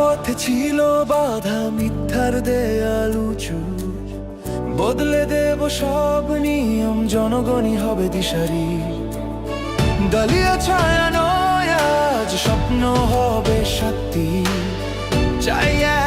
পথ ছিল বাধা, মিথ্যার দেয়াল উঁচু। বদলে দেব সব নিয়ম, জনগণই হবে দিশারি। দলীয় ছায়া নয়, আজ স্বপ্ন হবে সত্যি। চাইয়া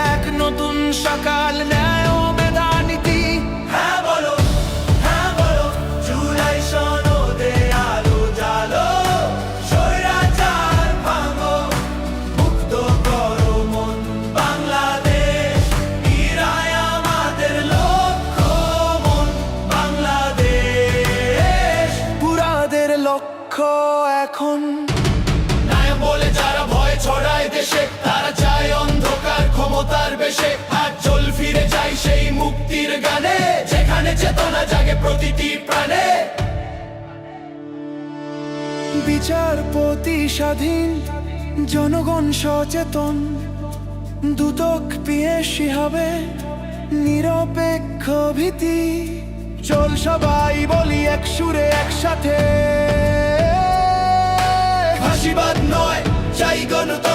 লক্ষ্য এখন। নায়ক বলে যারা ভয় ছড়ায় দেশে তারা চায় অন্ধকার ক্ষমতার বেশে। আর চল ফিরে যায় সেই মুক্তির গানে যেখানে চেতনা জাগে প্রতিটি প্রাণে। বিচারপতি স্বাধীন জনগণ সচেতন দুদক পিএসি হবে নিরপেক্ষ ভীতি। চল সবাই বলি এক সুরে একসাথে। চাই গণতন্ত্রের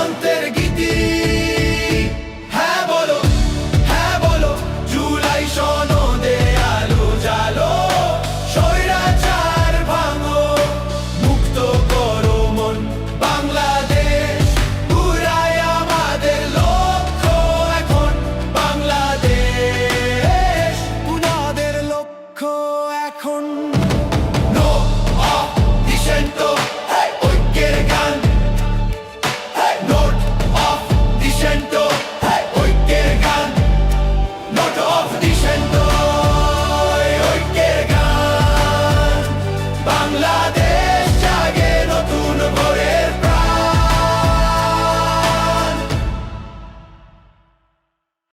Bangladesh.